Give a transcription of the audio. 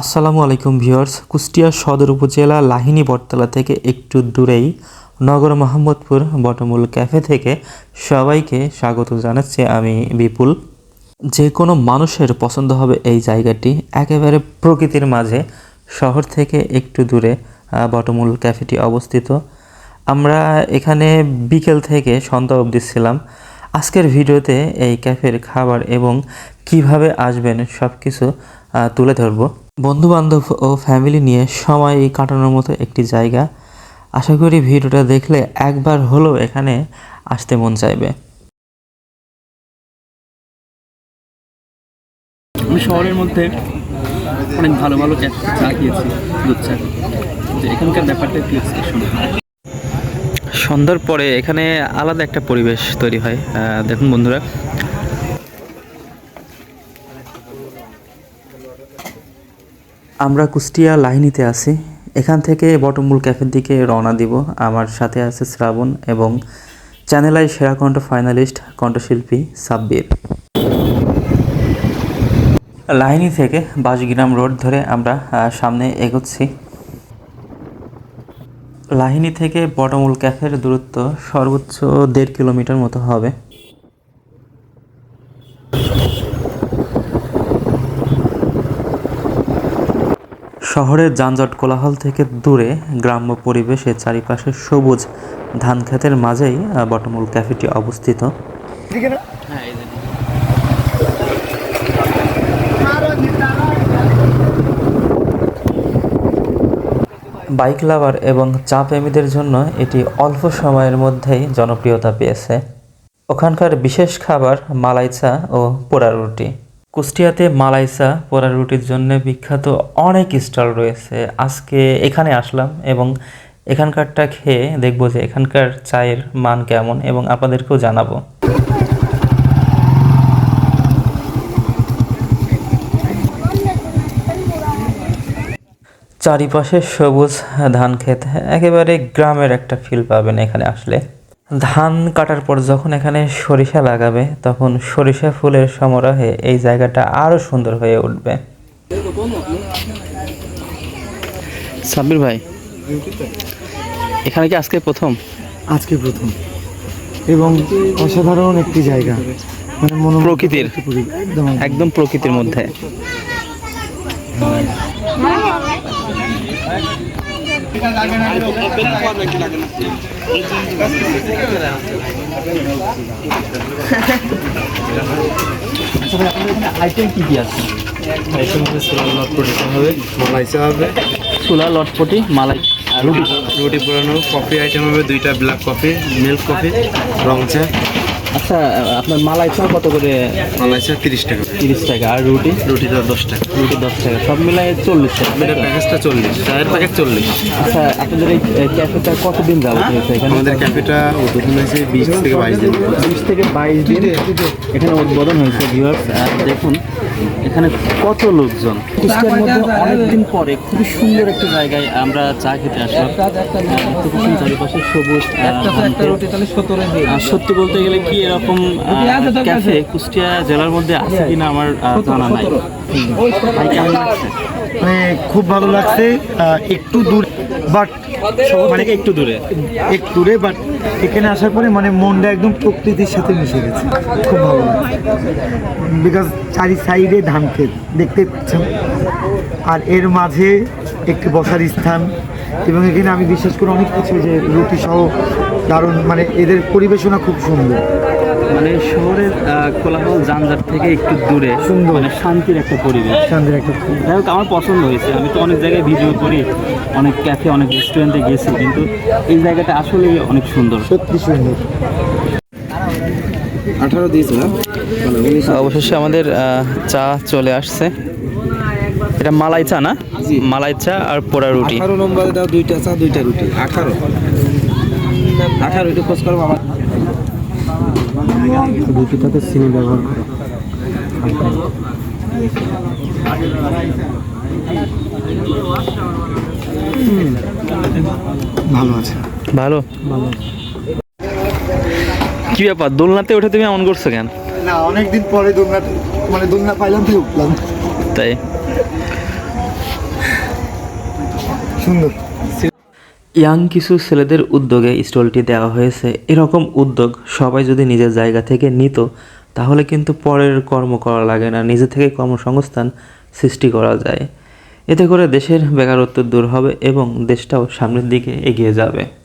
আসসালামু আলাইকুম ভিউয়ার্স, কুষ্টিয়া সদর উপজেলা লাহিনী বটতলা থেকে একটু দূরেই নগর মোহাম্মদপুর বটমূল ক্যাফে থেকে সবাইকে স্বাগত জানাচ্ছি আমি বিপুল। যে কোনো মানুষের পছন্দ হবে এই জায়গাটি, একেবারে প্রকৃতির মাঝে শহর থেকে একটু দূরে বটমূল ক্যাফেটি অবস্থিত। আমরা এখানে বিকেল থেকে সন্ধ্যা অবধি ছিলাম। আজকের ভিডিওতে এই ক্যাফের খাবার এবং কীভাবে আসবেন সব কিছু তুলে ধরব। বন্ধু বান্ধব ও ফ্যামিলি নিয়ে সময় কাটানোর মতো একটি জায়গা। আশা করি ভিডিওটা দেখলে একবার হলেও এখানে আসতে মন চাইবে। আমি শহরের মধ্যে অনেক ভালো ভালো চা খেয়েছি দুধ চা যে এখানকার ব্যাপারটা একটু এক্সপ্রেশন সন্ধ্যার পরে এখানে আলাদা একটা পরিবেশ তৈরি হয়। আহ, দেখুন বন্ধুরা আমরা কুষ্টিয়া লাহিনীতে আছি। এখান থেকে বটমূল ক্যাফের দিকে রওনা দিব। আমার সাথে আছে শ্রাবণ এবং চ্যানেলাই সেরা কণ্ঠ ফাইনালিস্ট, কণ্ঠশিল্পী সাব্বির। লাহিনী থেকে বাসগ্রাম রোড ধরে আমরা সামনে এগোচ্ছি। লাহিনী থেকে বটমূল ক্যাফের দূরত্ব সর্বোচ্চ দেড় কিলোমিটার মতো হবে। শহরের যানজট কোলাহল থেকে দূরে গ্রাম্য পরিবেশে চারিপাশে সবুজ ধান ক্ষেতের মাঝেই বটমূল ক্যাফেটি অবস্থিত। বাইক লাভার এবং চা প্রেমীদের জন্য এটি অল্প সময়ের মধ্যেই জনপ্রিয়তা পেয়েছে। ওখানকার বিশেষ খাবার মালাই চা ও পোড়া রুটি। কুষ্টিয়াতে মালাই চা পোড়া রুটির জন্য বিখ্যাত অনেক স্টল রয়েছে। আজকে এখানে আসলাম এবং এখানকারটা খেয়ে দেখব যে এখানকার চায়ের মান কেমন এবং আপনাদেরকেও জানাব। চারিপাশে সবুজ ধান ক্ষেত একেবারে গ্রামের একটা ফিল পাবেন এখানে আসলে। ধান কাটার পর যখন এখানে সরিষা লাগাবে তখন সরিষা ফুলের সমারোহে এই জায়গাটা আরও সুন্দর হয়ে উঠবে। সাব্বির ভাই এখানে কি আজকে প্রথম? আজকে প্রথম। এবং অসাধারণ একটি জায়গা। মানে মনো প্রকৃতির। একদম। একদম প্রকৃতির মধ্যে। আইটেম কি আছে মালাই চা হবে ছোলা লটপটি, মালাই। রুটি রুটি পুরানো কফি আইটেম হবে, দুইটা ব্ল্যাক কফি মিল্ক কফি রং চা। আচ্ছা আপনার মালাই চা কত করে? মালাই চা তিরিশ টাকা। তিরিশ টাকা। আর রুটি? রুটিটা দশ টাকা। রুটি দশ টাকা। সব মিলাই চল্লিশ টাকা এটা প্যাকেজটা চল্লিশ চায়ের প্যাকেট চল্লিশ। আচ্ছা আপনাদের এই ক্যাফেটা কতদিন হয়েছে এখানে? আমাদের ক্যাফেটা উদ্বোধন হয়েছে বিশ থেকে বাইশ দিন। বিশ থেকে বাইশ দিন এখানে উদ্বোধন হয়েছে ভিউয়ার্স দেখুন এখানে কত লোকজন। কুষ্টিয়ার মধ্যে অনেকদিন পরে খুবই সুন্দর একটা জায়গায় আমরা চা খেতে আসলাম। চারিপাশে সবুজ আর সত্যি বলতে গেলে কি এরকম ক্যাফে কুষ্টিয়া জেলার মধ্যে আছে কিনা আমার জানা নাই। লাগছে? মানে খুব ভালো লাগছে একটু দূর বাট মানে একটু দূরে। একটু দূরে বাট এখানে আসার পরে মানে মনটা একদম প্রকৃতির সাথে মিশে গেছে। খুব ভালো লাগছে। বিকজ চারি সাইডে ধান ক্ষেত দেখতে পাচ্ছেন? আর এর মাঝে একটি বসার স্থান এবং এখানে আমি বিশ্বাস করি অনেক কিছু যে রুটি সহ দারুণ মানে এদের পরিবেশনা খুব সুন্দর। মানে শহরের আহ, কোলাহল যানজট থেকে একটু দূরে সুন্দর। মানে শান্তির একটা পরিবেশ। শান্তির একটা যাই হোক আমার পছন্দ হয়েছে। আমি তো অনেক জায়গায় ভিডিও করি অনেক ক্যাফে অনেক রেস্টুরেন্টে গেছি কিন্তু এই জায়গাটা আসলে অনেক সুন্দর। সত্যি সুন্দর। আঠারো দিয়েছে না? অবশেষে আমাদের চা চলে আসছে। এটা মালাই চা না? মালাই চা আর পোড়া রুটি। আঠারো নম্বরে দাও দুইটা চা দুইটা রুটি। আঠারো। আঠারো একটু খোঁজ করব আমার রুটিটাতে চিনি ব্যবহার করো ভালো আছে ভালো ভালো কি ব্যাপার দোলনাতে উঠে তুমি এমন করছ কেন? না অনেকদিন পরে মানে দোলনা পাইলাম তো উঠলাম। তাই? সুন্দর। ইয়াং কিছু ছেলেদের উদ্যোগে স্টলটি দেওয়া হয়েছে। এরকম উদ্যোগ সবাই যদি নিজের জায়গা থেকে নিত, তাহলে কিন্তু পরের কর্ম করা লাগে না, নিজে থেকে কর্মসংস্থান সৃষ্টি করা যায়। এতে করে দেশের বেকারত্ব দূর হবে এবং দেশটাও সামনের দিকে এগিয়ে যাবে।